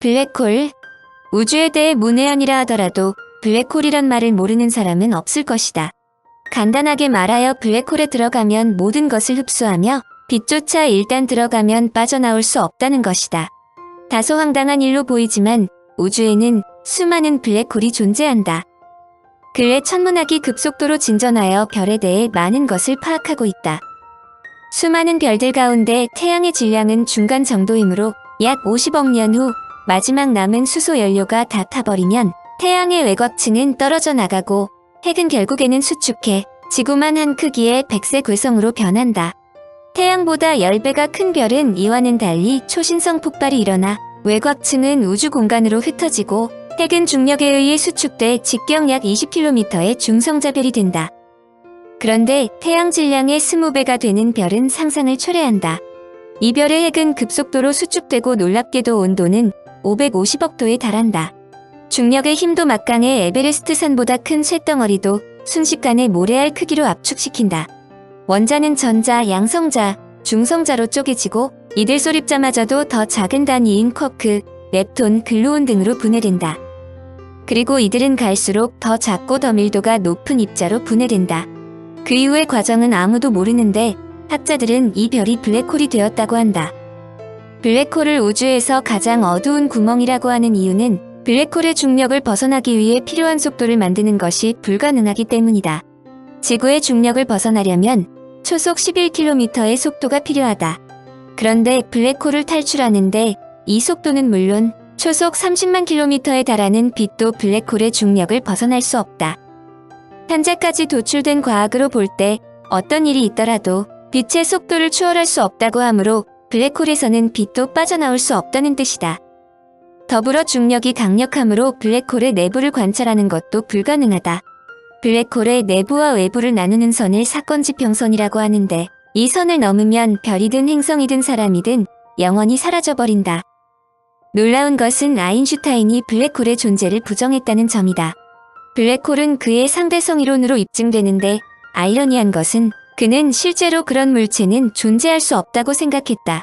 블랙홀. 우주에 대해 문외한이라 하더라도 블랙홀이란 말을 모르는 사람은 없을 것이다. 간단하게 말하여 블랙홀에 들어가면 모든 것을 흡수하며 빛조차 일단 들어가면 빠져나올 수 없다는 것이다. 다소 황당한 일로 보이지만 우주에는 수많은 블랙홀이 존재한다. 근래 천문학이 급속도로 진전하여 별에 대해 많은 것을 파악하고 있다. 수많은 별들 가운데 태양의 질량은 중간 정도이므로 약 50억 년 후 마지막 남은 수소 연료가 다 타버리면 태양의 외곽층은 떨어져 나가고 핵은 결국에는 수축해 지구만 한 크기의 백색 괴성으로 변한다. 태양보다 10배가 큰 별은 이와는 달리 초신성 폭발이 일어나 외곽층은 우주 공간으로 흩어지고 핵은 중력에 의해 수축돼 직경 약 20km의 중성자별이 된다. 그런데 태양 질량의 20배가 되는 별은 상상을 초래한다. 이 별의 핵은 급속도로 수축되고 놀랍게도 온도는 550억 도에 달한다. 중력의 힘도 막강해 에베레스트 산보다 큰 쇳덩어리도 순식간에 모래알 크기로 압축시킨다. 원자는 전자, 양성자, 중성자로 쪼개지고 이들 소립자마저도 더 작은 단위인 쿼크, 렙톤, 글루온 등으로 분해된다. 그리고 이들은 갈수록 더 작고 더 밀도가 높은 입자로 분해된다. 그 이후의 과정은 아무도 모르는데 학자들은 이 별이 블랙홀이 되었다고 한다. 블랙홀을 우주에서 가장 어두운 구멍이라고 하는 이유는 블랙홀의 중력을 벗어나기 위해 필요한 속도를 만드는 것이 불가능하기 때문이다. 지구의 중력을 벗어나려면 초속 11km의 속도가 필요하다. 그런데 블랙홀을 탈출하는데 이 속도는 물론 초속 30만 킬로미터에 달하는 빛도 블랙홀의 중력을 벗어날 수 없다. 현재까지 도출된 과학으로 볼 때 어떤 일이 있더라도 빛의 속도를 추월할 수 없다고 하므로 블랙홀에서는 빛도 빠져나올 수 없다는 뜻이다. 더불어 중력이 강력하므로 블랙홀의 내부를 관찰하는 것도 불가능하다. 블랙홀의 내부와 외부를 나누는 선을 사건지평선이라고 하는데 이 선을 넘으면 별이든 행성이든 사람이든 영원히 사라져버린다. 놀라운 것은 아인슈타인이 블랙홀의 존재를 부정했다는 점이다. 블랙홀은 그의 상대성 이론으로 입증되는데 아이러니한 것은 그는 실제로 그런 물체는 존재할 수 없다고 생각했다.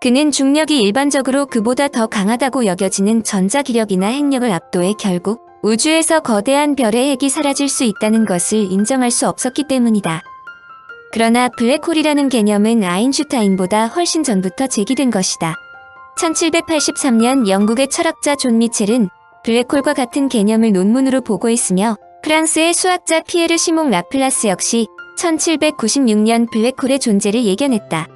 그는 중력이 일반적으로 그보다 더 강하다고 여겨지는 전자기력이나 핵력을 압도해 결국 우주에서 거대한 별의 핵이 사라질 수 있다는 것을 인정할 수 없었기 때문이다. 그러나 블랙홀이라는 개념은 아인슈타인보다 훨씬 전부터 제기된 것이다. 1783년 영국의 철학자 존 미첼은 블랙홀과 같은 개념을 논문으로 보고했으며 프랑스의 수학자 피에르 시몽 라플라스 역시 1796년 블랙홀의 존재를 예견했다.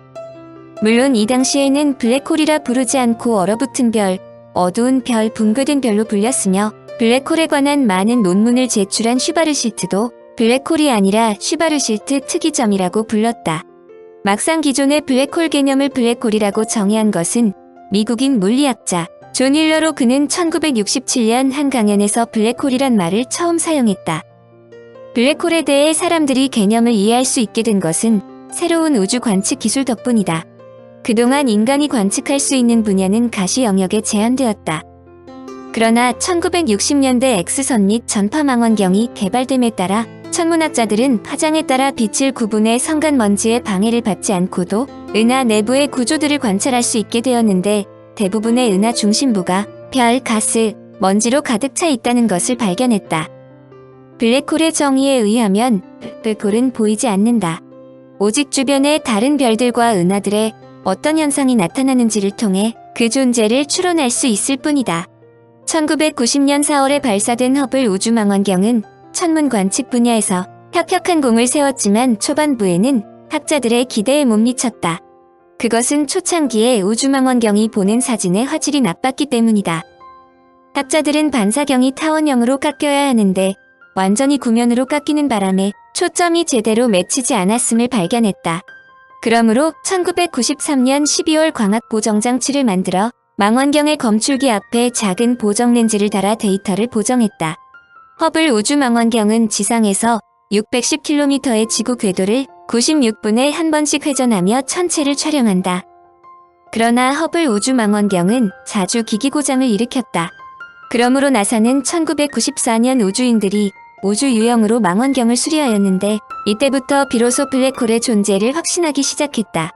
물론 이 당시에는 블랙홀이라 부르지 않고 얼어붙은 별, 어두운 별, 붕괴된 별로 불렸으며 블랙홀에 관한 많은 논문을 제출한 슈바르실트도 블랙홀이 아니라 슈바르실트 특이점이라고 불렀다. 막상 기존의 블랙홀 개념을 블랙홀이라고 정의한 것은 미국인 물리학자 존 힐러로 그는 1967년 한 강연에서 블랙홀이란 말을 처음 사용했다. 블랙홀에 대해 사람들이 개념을 이해할 수 있게 된 것은 새로운 우주 관측 기술 덕분이다. 그동안 인간이 관측할 수 있는 분야는 가시 영역에 제한되었다. 그러나 1960년대 X선 및 전파 망원경이 개발됨에 따라 천문학자들은 파장에 따라 빛을 구분해 성간 먼지의 방해를 받지 않고도 은하 내부의 구조들을 관찰할 수 있게 되었는데 대부분의 은하 중심부가 별, 가스, 먼지로 가득 차 있다는 것을 발견했다. 블랙홀의 정의에 의하면 블랙홀은 보이지 않는다. 오직 주변의 다른 별들과 은하들의 어떤 현상이 나타나는지를 통해 그 존재를 추론할 수 있을 뿐이다. 1990년 4월에 발사된 허블 우주망원경은 천문 관측 분야에서 혁혁한 공을 세웠지만 초반부에는 학자들의 기대에 못 미쳤다. 그것은 초창기에 우주망원경이 보낸 사진의 화질이 나빴기 때문이다. 학자들은 반사경이 타원형으로 깎여야 하는데 완전히 구면으로 깎이는 바람에 초점이 제대로 맺히지 않았음을 발견했다. 그러므로 1993년 12월 광학 보정 장치를 만들어 망원경의 검출기 앞에 작은 보정 렌즈를 달아 데이터를 보정했다. 허블 우주 망원경은 지상에서 610km의 지구 궤도를 96분에 한 번씩 회전하며 천체를 촬영한다. 그러나 허블 우주 망원경은 자주 기기 고장을 일으켰다. 그러므로 나사는 1994년 우주인들이 우주 유형으로 망원경을 수리하였는데 이때부터 비로소 블랙홀의 존재를 확신하기 시작했다.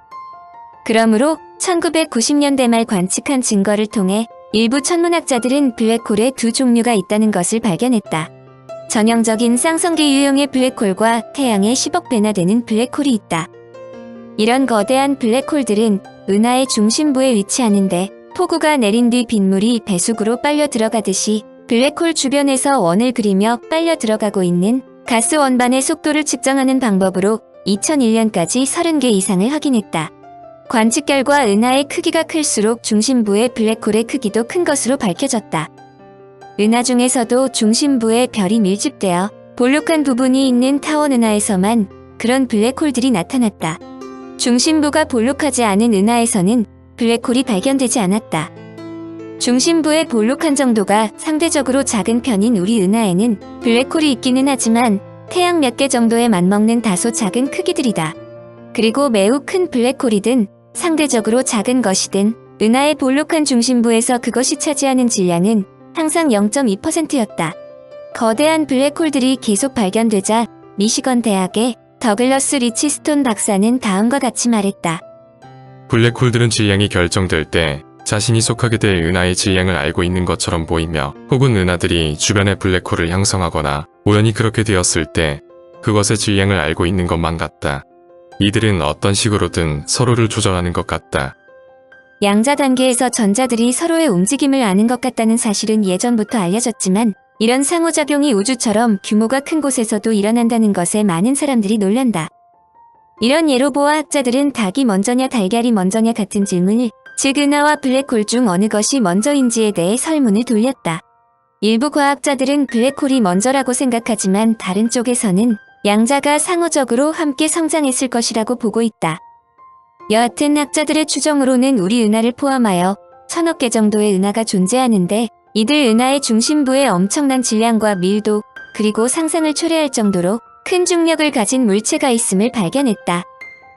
그러므로 1990년대 말 관측한 증거를 통해 일부 천문학자들은 블랙홀에 두 종류가 있다는 것을 발견했다. 전형적인 쌍성계 유형의 블랙홀과 태양의 10억 배나 되는 블랙홀이 있다. 이런 거대한 블랙홀들은 은하의 중심부에 위치하는데 폭우가 내린 뒤 빗물이 배수구로 빨려 들어가듯이 블랙홀 주변에서 원을 그리며 빨려 들어가고 있는 가스 원반의 속도를 측정하는 방법으로 2001년까지 30개 이상을 확인했다. 관측 결과 은하의 크기가 클수록 중심부의 블랙홀의 크기도 큰 것으로 밝혀졌다. 은하 중에서도 중심부에 별이 밀집되어 볼록한 부분이 있는 타원 은하에서만 그런 블랙홀들이 나타났다. 중심부가 볼록하지 않은 은하에서는 블랙홀이 발견되지 않았다. 중심부의 볼록한 정도가 상대적으로 작은 편인 우리 은하에는 블랙홀이 있기는 하지만 태양 몇 개 정도에 맞먹는 다소 작은 크기들이다. 그리고 매우 큰 블랙홀이든 상대적으로 작은 것이든 은하의 볼록한 중심부에서 그것이 차지하는 질량은 항상 0.2%였다. 거대한 블랙홀들이 계속 발견되자 미시건 대학의 더글러스 리치스톤 박사는 다음과 같이 말했다. 블랙홀들은 질량이 결정될 때 자신이 속하게 될 은하의 질량을 알고 있는 것처럼 보이며 혹은 은하들이 주변의 블랙홀을 형성하거나 우연히 그렇게 되었을 때 그것의 질량을 알고 있는 것만 같다. 이들은 어떤 식으로든 서로를 조절하는 것 같다. 양자 단계에서 전자들이 서로의 움직임을 아는 것 같다는 사실은 예전부터 알려졌지만 이런 상호작용이 우주처럼 규모가 큰 곳에서도 일어난다는 것에 많은 사람들이 놀란다. 이런 예로 보아 학자들은 닭이 먼저냐 달걀이 먼저냐 같은 질문을 즉 은하와 블랙홀 중 어느 것이 먼저인지에 대해 설문을 돌렸다. 일부 과학자들은 블랙홀이 먼저라고 생각하지만 다른 쪽에서는 양자가 상호적으로 함께 성장했을 것이라고 보고 있다. 여하튼 학자들의 추정으로는 우리 은하를 포함하여 천억 개 정도의 은하가 존재하는데 이들 은하의 중심부에 엄청난 질량과 밀도 그리고 상상을 초래할 정도로 큰 중력을 가진 물체가 있음을 발견했다.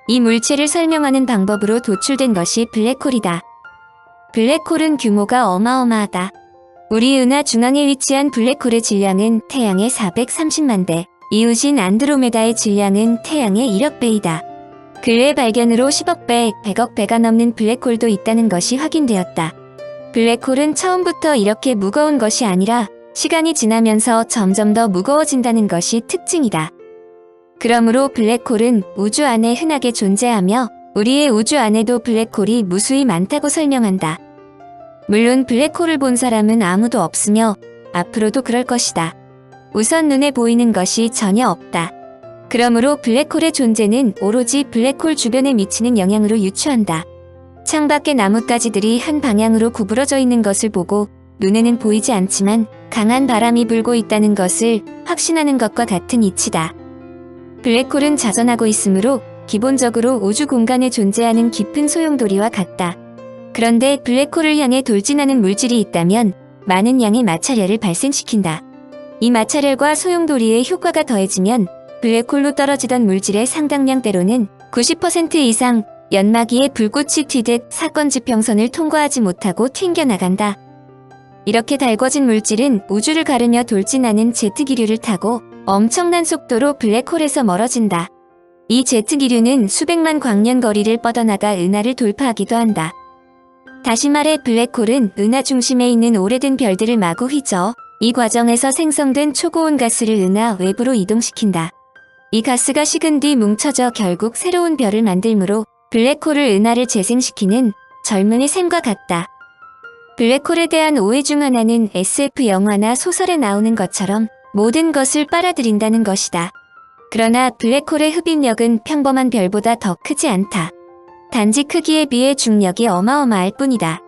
이 물체를 설명하는 방법으로 도출된 것이 블랙홀이다. 블랙홀은 규모가 어마어마하다. 우리 은하 중앙에 위치한 블랙홀의 질량은 태양의 430만 배, 이웃인 안드로메다의 질량은 태양의 1억 배이다. 근래 발견으로 10억 배, 100억 배가 넘는 블랙홀도 있다는 것이 확인되었다. 블랙홀은 처음부터 이렇게 무거운 것이 아니라 시간이 지나면서 점점 더 무거워진다는 것이 특징이다. 그러므로 블랙홀은 우주 안에 흔하게 존재하며 우리의 우주 안에도 블랙홀이 무수히 많다고 설명한다. 물론 블랙홀을 본 사람은 아무도 없으며 앞으로도 그럴 것이다. 우선 눈에 보이는 것이 전혀 없다. 그러므로 블랙홀의 존재는 오로지 블랙홀 주변에 미치는 영향으로 유추한다. 창밖의 나뭇가지들이 한 방향으로 구부러져 있는 것을 보고 눈에는 보이지 않지만 강한 바람이 불고 있다는 것을 확신하는 것과 같은 이치다. 블랙홀은 자전하고 있으므로 기본적으로 우주 공간에 존재하는 깊은 소용돌이와 같다. 그런데 블랙홀을 향해 돌진하는 물질이 있다면 많은 양의 마찰열을 발생시킨다. 이 마찰열과 소용돌이의 효과가 더해지면 블랙홀로 떨어지던 물질의 상당량 때로는 90% 이상 연마기에 불꽃이 튀듯 사건 지평선을 통과하지 못하고 튕겨나간다. 이렇게 달궈진 물질은 우주를 가르며 돌진하는 제트 기류를 타고 엄청난 속도로 블랙홀에서 멀어진다. 이 제트 기류는 수백만 광년 거리를 뻗어나가 은하를 돌파하기도 한다. 다시 말해 블랙홀은 은하 중심에 있는 오래된 별들을 마구 휘저 이 과정에서 생성된 초고온 가스를 은하 외부로 이동시킨다. 이 가스가 식은 뒤 뭉쳐져 결국 새로운 별을 만들므로 블랙홀을 은하를 재생시키는 젊은의 셈과 같다. 블랙홀에 대한 오해 중 하나는 SF 영화나 소설에 나오는 것처럼 모든 것을 빨아들인다는 것이다. 그러나 블랙홀의 흡입력은 평범한 별보다 더 크지 않다. 단지 크기에 비해 중력이 어마어마할 뿐이다.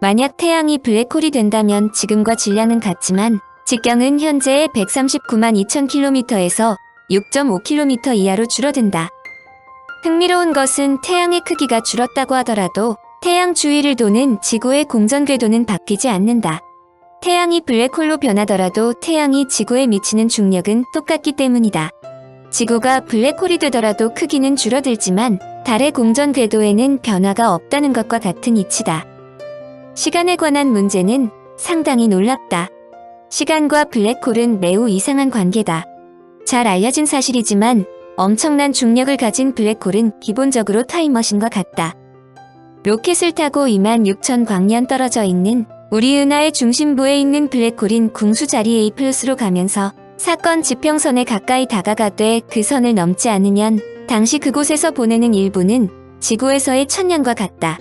만약 태양이 블랙홀이 된다면 지금과 질량은 같지만 직경은 현재의 139만 2000km에서 6.5km 이하로 줄어든다. 흥미로운 것은 태양의 크기가 줄었다고 하더라도 태양 주위를 도는 지구의 공전 궤도는 바뀌지 않는다. 태양이 블랙홀로 변하더라도 태양이 지구에 미치는 중력은 똑같기 때문이다. 지구가 블랙홀이 되더라도 크기는 줄어들지만 달의 공전 궤도에는 변화가 없다는 것과 같은 이치다. 시간에 관한 문제는 상당히 놀랍다. 시간과 블랙홀은 매우 이상한 관계다. 잘 알려진 사실이지만 엄청난 중력을 가진 블랙홀은 기본적으로 타임머신과 같다. 로켓을 타고 2만 6천 광년 떨어져 있는 우리 은하의 중심부에 있는 블랙홀인 궁수 자리에 이 플러스로 가면서 사건 지평선에 가까이 다가가되 그 선을 넘지 않으면 당시 그곳에서 보내는 일부는 지구에서의 천년과 같다.